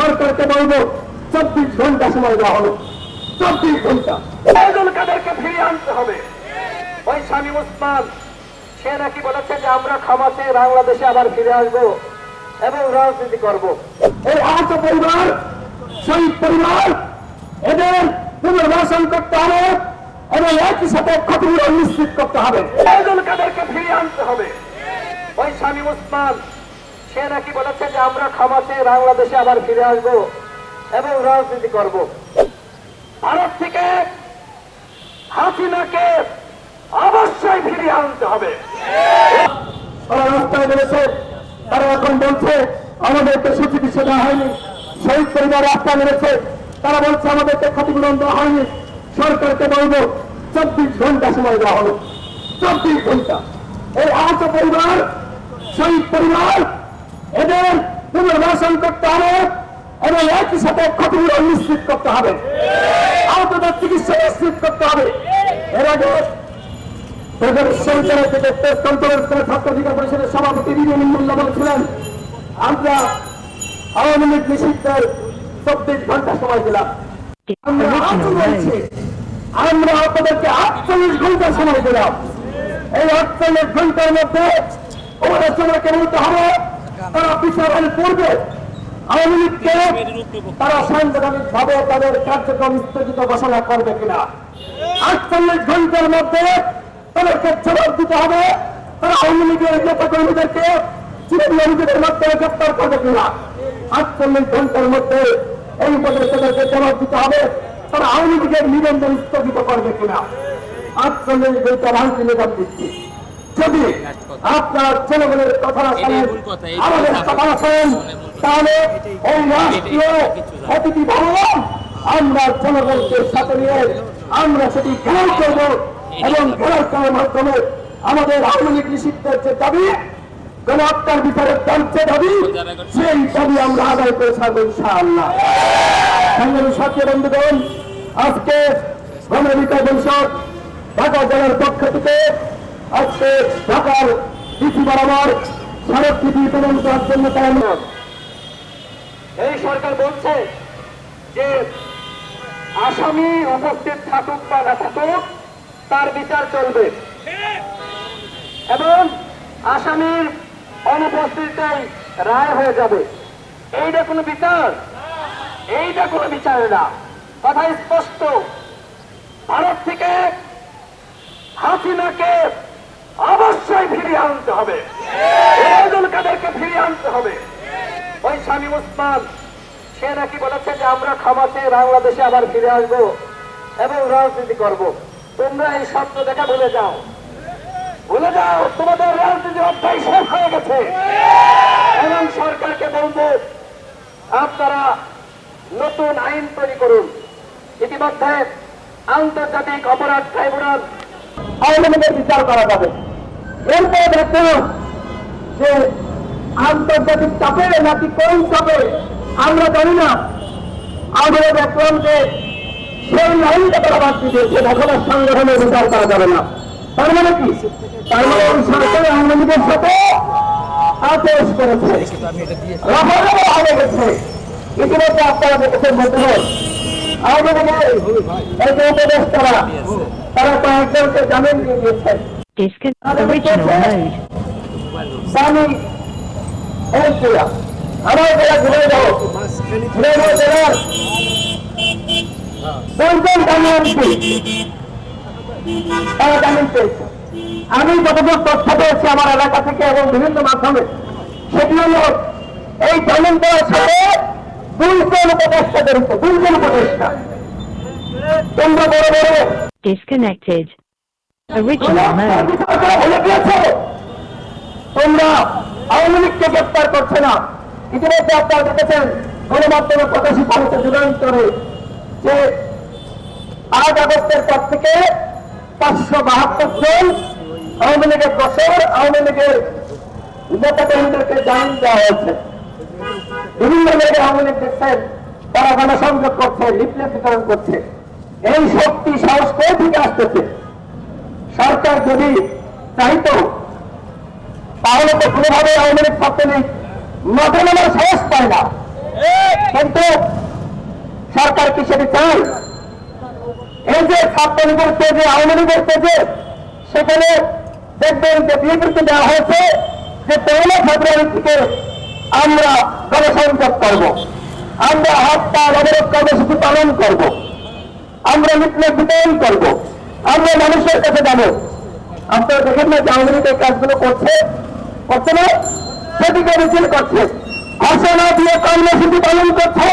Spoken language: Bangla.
সরকারকে বলব, চব্বিশ ঘণ্টা সময় দেওয়া হলো। চব্বিশ ঘণ্টা। কাদেরকে ফিরিয়ে আনতে হবে। ওই শামীম ওসমান, সে নাকি বলেছে যে আমরা ক্ষমা চেয়ে বাংলাদেশে আবার ফিরে আসব এবং রাজনীতি করব। এই আহত পরিবার, শহীদ পরিবার, এদের পুনর্বাসন করতে হবে এবং একই সাথে ক্ষতিপূরণ নিশ্চিত করতে হবে। কাদেরকে ফিরিয়ে আনতে হবে। ওই শামীম ওসমান সে নাকি বলেছে যে আমরা ক্ষমা চেয়ে বাংলাদেশে আবার ফিরে আসব এবং রাজনীতি করব? ভারত থেকে হাসিনাকে অবশ্যই ফিরিয়ে আনতে হবে। রাস্তায় তারা এখন বলছে হয়নি, শহীদ পরিবার রাস্তায় নেমেছে। তারা বলছে, আমাদেরকে ক্ষতিপূরণ দেওয়া হয়নি, সরকারকে বলব, চব্বিশ ঘণ্টা সময় দেওয়া হলো। চব্বিশ ঘণ্টা। এই আহত পরিবার, শহীদ পরিবার এদের পুনর্বাসন করতে হবে এবং একই সাথে ক্ষতিপূরণ নিশ্চিত করতে হবে। আহতদের চিকিৎসা নিশ্চিত করতে হবে। এর আগে বলেছিলেন, আমরা আওয়ামী ঘণ্টা সময় দিলাম। আটচল্লিশ সময় দিলাম। এই ঘণ্টার মধ্যে বলতে হবে তারা বিচারের পূর্বে আওয়ামী লীগকে তারা সাংবিধানিক ভাবে তাদের কার্যক্রম স্থগিত ঘোষণা করবে কিনা? আটচল্লিশ ঘণ্টার মধ্যে তাদেরকে জবাব দিতে হবে। তারা আওয়ামী লীগের নেতা কর্মীদেরকে চিরবিরোধীদের মাধ্যমে গ্রেপ্তার করবে কিনা? আটচল্লিশ ঘণ্টার মধ্যে এই উপদেষ্টাদেরকে জবাব দিতে হবে। তারা আওয়ামী লীগের নিবন্ধন স্থগিত করবে কিনা? আটচল্লিশ ঘণ্টা রাজনীতি নিবেদন দিচ্ছি যদি আপনার জনগণের কথা আমাদের কথা। শোনেন তাহলে এই রাষ্ট্রীয় অতিথি ভবন আমরা জনগণকে সাথে নিয়ে আমরা সেটি ঘেরাও করব এবং ঘেরাও করার মাধ্যমে আমাদের আওয়ামী লীগ নিষিদ্ধের যে দাবি গণহত্যার বিচারের যে দাবি সেই দাবি আমরা আদায় করে ছাড়বো ইনশাআল্লাহ। সংগ্রামী সাথী বন্ধুগণ আজকে গণবিকাশ পরিষদ ঢাকা জেলার পক্ষ থেকে আজকে ঢাকার ডিসি বরাবর স্মারকলিপি প্রদান করার জন্য তারা এই সরকার বলছে যে আসামি উপস্থিত থাকুক বা না থাকুক, তার বিচার চলবে। এবং আসামির অনুপস্থিতিতেই রায় হয়ে যাবে। এইটা কোনো বিচার? এইটা কোনো বিচার না। কথা স্পষ্ট। ভারত থেকে হাসিনাকে অবশ্যই ফিরিয়ে আনতে হবে। ওবায়দুল কাদেরকে ফিরিয়ে আনতে হবে। ওই শামীম ওসমান সে নাকি বলেছে যে আমরা ক্ষমা চেয়ে বাংলাদেশে আবার ফিরে আসব এবং রাজনীতি করব। তোমরা এই স্বপ্ন দেখা ভুলে যাও। ভুলে যাও, তোমাদের রাজনীতি অধ্যায় শেষ হয়ে গেছে। এবং সরকারকে বলব, আপনারা নতুন আইন তৈরি করুন। ইতিমধ্যে আন্তর্জাতিক অপরাধ ট্রাইব্যুনাল আওয়ামী বিচার করা যাবে। এরপরে দেখুন যে আন্তর্জাতিক চাপে নাকি কোন চাপে আমরা জানি না। আমরা দেখলাম যে সেই লাইনটা তারা বাদ দিয়েছে। আর সংগঠনের বিচার করা যাবে না। তার মানে কি? তার মানে এই সরকার আওয়ামী লীগের সাথে আপোষ করেছে। রাফারেও ভালো গেছে। ইতিমধ্যে আপনারা দেখেছেন বন্ধুগণ আওয়ামী লীগের এই উপদেষ্টারা তারা কয়েকজনকে জামিন দিয়ে দিয়েছেন. স্বামী আমার জেলা ঘুরে যাও। ঘুরে জেলার দুইজন দামি তারা জামিন পেয়েছে। আমি যতদূর তথ্য পেয়েছি আমার এলাকা থেকে এবং বিভিন্ন মাধ্যমে সেটি হল এই জামিন দেওয়ার সাথে দুইজন উপদেষ্টা জড়িত দুইজন উপদেষ্টা। তোমরা বড় বড় Disconnected. Original mode. তোমরা আওয়ামী লীগকে গ্রেপ্তার করছে না ইতিমধ্যে আপনারা দেখেছেন গণমাধ্যমে প্রকাশিত হয়েছে যুগান্তরে যে আট আগস্টের পর থেকে পাঁচশো বাহাত্তর জন আওয়ামী লীগের বছর আওয়ামী লীগের নেতাকর্মীদেরকে জামিন দেওয়া হয়েছে বিভিন্ন জায়গায় আওয়ামী লীগ দেখছেন তারা গণসংযোগ করছে লিফলেট বিতরণ করছে এই শক্তি সাহস কোথা থেকে আসতেছে? সরকার যদি চাইতো, তাহলে তো কোনোভাবে আওয়ামী লীগ ছাত্রলীগ মাঠে নামার সাহস পায় না। কিন্তু সরকার কি সেটি চায়? এই যে ছাত্রলীগের পেজে আওয়ামী লীগের পেজে সেখানে দেখবেন যে বিবৃতি দেওয়া হয়েছে যে পয়লা ফেব্রুয়ারি থেকে আমরা গণসংযোগ করব। আমরা হরতাল, অবরোধ কর্মসূচি পালন করব। আমরা লিফলেট বিতরণ করব। আমরা মানুষের কাছে যাব। আপনারা দেখেন না যে আওয়ামী লীগের কাজগুলো করছে? করছে না? সেদিকে মিছিল করছে। ঘোষণা দিয়ে কর্মসূচি পালন করছে।